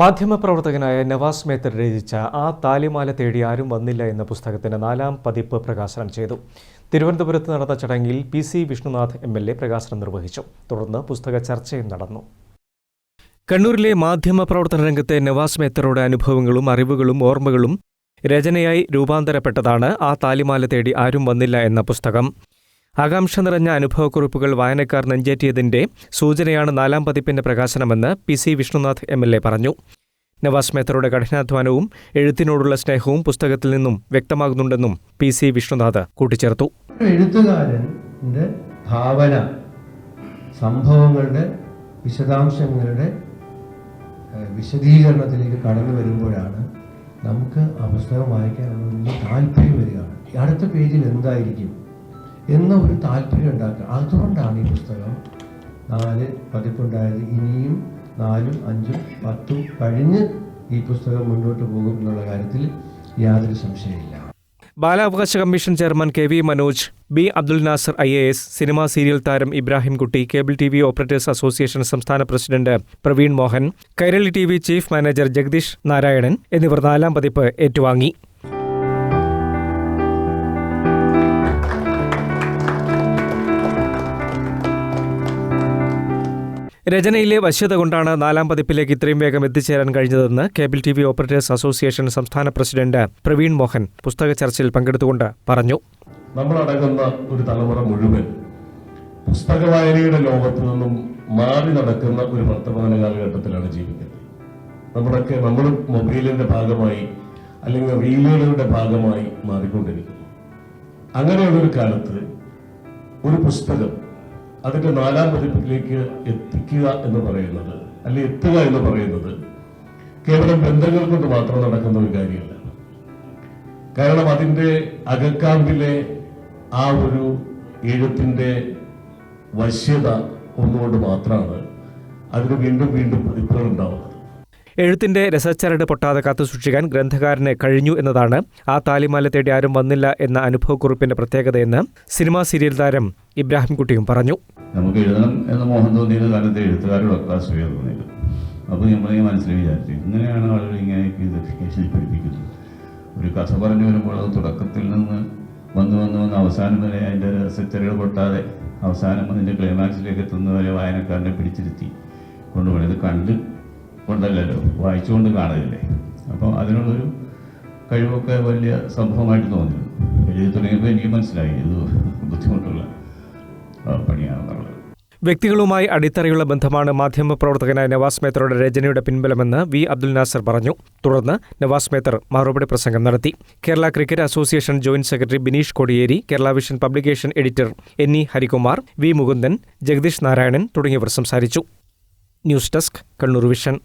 മാധ്യമപ്രവർത്തകനായ നവാസ് മേത്തർ രചിച്ച ആ താലിമാല തേടി ആരും വന്നില്ല എന്ന പുസ്തകത്തിന്റെ നാലാം പതിപ്പ് പ്രകാശനം ചെയ്തു. തിരുവനന്തപുരത്ത് നടന്ന ചടങ്ങിൽ P C Vishnunath M L A പ്രകാശനം നിർവഹിച്ചു. തുടർന്ന് പുസ്തക ചർച്ചയും നടന്നു. കണ്ണൂരിലെ മാധ്യമപ്രവർത്തന രംഗത്തെ നവാസ് മേത്തറുടെ അനുഭവങ്ങളും അറിവുകളും ഓർമ്മകളും രചനയായി രൂപാന്തരപ്പെട്ടതാണ് ആ താലിമാല തേടി ആരും വന്നില്ല എന്ന പുസ്തകം. ആകാംക്ഷ നിറഞ്ഞ അനുഭവക്കുറിപ്പുകൾ വായനക്കാർ നെഞ്ചേറ്റിയതിന്റെ സൂചനയാണ് നാലാം പതിപ്പിന്റെ പ്രകാശനമെന്ന് P C Vishnunath M L A പറഞ്ഞു. നവാസ് മേത്തറുടെ കഠിനാധ്വാനവും എഴുത്തിനോടുള്ള സ്നേഹവും പുസ്തകത്തിൽ നിന്നും വ്യക്തമാകുന്നുണ്ടെന്നും പി സി വിഷ്ണുനാഥ് കൂട്ടിച്ചേർത്തു. എഴുത്തുകാരന്റെ ഭാവന സംഭവങ്ങളുടെ വിശദാംശങ്ങളുടെ വിശദീകരണത്തിലേക്ക് കടന്നു വരുമ്പോഴാണ് നമുക്ക് ആ പുസ്തകം വായിക്കാനുള്ള താല്പര്യം വരികയാണ് അടുത്ത പേജിൽ എന്തായിരിക്കും? എന്ന ഒരു താല്പര്യം ഉണ്ടാക്കുക. അതുകൊണ്ടാണ് ഈ പുസ്തകം നാല് പതിപ്പുണ്ടായത്. ഇനിയും നാലും അഞ്ചും പത്തും കഴിഞ്ഞ് ഈ പുസ്തകം മുന്നോട്ട് പോകും എന്നുള്ള കാര്യത്തിൽ യാതൊരു സംശയമില്ല ബാലാവകാശ commission chairman K V Manoj B Abdul Nasar I A S cinema serial താരം Ibrahim Kutty cable T V operators association സംസ്ഥാന president Praveen Mohan Kairali T V chief manager Jagadeesh Narayanan എന്നിവർ നാലാം പതിപ്പ് ഏറ്റുവാങ്ങി. രചനയിലെ വശ്യത കൊണ്ടാണ് നാലാം പതിപ്പിലേക്ക് ഇത്രയും വേഗം എത്തിച്ചേരാൻ കഴിഞ്ഞതെന്ന് cable T V operators association സംസ്ഥാന പ്രസിഡന്റ് പ്രവീൺ മോഹൻ പുസ്തക ചർച്ചയിൽ പങ്കെടുത്തുകൊണ്ട് പറഞ്ഞു. നമ്മളടങ്ങുന്ന ഒരു തലമുറ മുഴുവൻ പുസ്തക വായനയുടെ ലോകത്ത് നിന്നും മാറി നടക്കുന്ന ഒരു വർത്തമാന കാലഘട്ടത്തിലാണ് ജീവിക്കുന്നത്. നമ്മളൊക്കെ നമ്മൾ മൊബൈലിന്റെ ഭാഗമായി അല്ലെങ്കിൽ റീലുകളുടെ ഭാഗമായി മാറിക്കൊണ്ടിരിക്കുന്നു. അങ്ങനെയുള്ളൊരു കാലത്ത് ഒരു പുസ്തകം അതിന്റെ നാലാം പതിപ്പിലേക്ക് എത്തിക്കുക എന്ന് പറയുന്നത് അല്ലെ എത്തുക എന്ന് പറയുന്നത് കേവലം ബന്ധങ്ങൾ കൊണ്ട് മാത്രം നടക്കുന്ന ഒരു കാര്യമല്ല. കാരണം അതിന്റെ അകക്കാമ്പിലെ ആ ഒരു എഴുത്തിന്റെ വശ്യത ഒന്നുകൊണ്ട് മാത്രമാണ് അതിന് വീണ്ടും വീണ്ടും പതിപ്പുകൾ ഉണ്ടാവുന്നത് എഴുത്തിന്റെ രസച്ചരട് പൊട്ടാതെ കാത്തു സൂക്ഷിക്കാൻ ഗ്രന്ഥകാരന് കഴിഞ്ഞു എന്നതാണ് ആ താലിമാല തേടി ആരും വന്നില്ല എന്ന അനുഭവക്കുറിപ്പിന്റെ പ്രത്യേകതയെന്ന് സിനിമാ സീരിയൽ താരം ഇബ്രാഹിംകുട്ടിയും പറഞ്ഞു. നമുക്ക് എഴുതണം എന്ന മോഹം തോന്നിയത് കാലത്ത് എഴുത്തുകാരോടൊക്കെ അസൂയ തോന്നിയത്. അപ്പോൾ നമ്മൾ മനസ്സിൽ വിചാരിച്ചു ഇങ്ങനെയാണ് ആളുകൾ ഇങ്ങനെ ഇത് പഠിപ്പിക്കുന്നത്. ഒരു കഥ പറഞ്ഞു വരുമ്പോൾ അത് തുടക്കത്തിൽ നിന്ന് വന്ന് വന്ന് വന്ന് അവസാനം വരെ അതിന്റെ രസച്ചരട് പൊട്ടാതെ അവസാനം അതിന്റെ ക്ലൈമാക്സിലേക്ക് എത്തുന്നവരെ വായനക്കാരനെ പിടിച്ചിരുത്തി. കൊണ്ടുപോകണം ഇത് കണ്ട് കൊണ്ടല്ലല്ലോ. വായിച്ചുകൊണ്ട് കാണുകയല്ലേ അപ്പോൾ അതിനുള്ളൊരു കഴിവൊക്കെ വലിയ സംഭവമായിട്ട് തോന്നിയിരുന്നു എഴുതി തുടങ്ങിയപ്പോൾ എനിക്ക് മനസ്സിലായി. ഇത് ബുദ്ധിമുട്ടുള്ള പണിയാണെന്നുള്ളത് വ്യക്തികളുമായി അടിത്തറയുള്ള ബന്ധമാണ് മാധ്യമപ്രവർത്തകനായ നവാസ് മേത്തറുടെ രചനയുടെ പിൻബലമെന്ന് വി അബ്ദുൽ നാസർ പറഞ്ഞു. തുടർന്ന് നവാസ് മേത്തർ മറുപടി പ്രസംഗം നടത്തി. Kerala cricket association joint secretary Bineesh Kodiyeri Kerala vision publication editor N E Harikumar V Mukundan Jagadeesh Narayanan തുടങ്ങിയവർ സംസാരിച്ചു. News desk Kannur vision.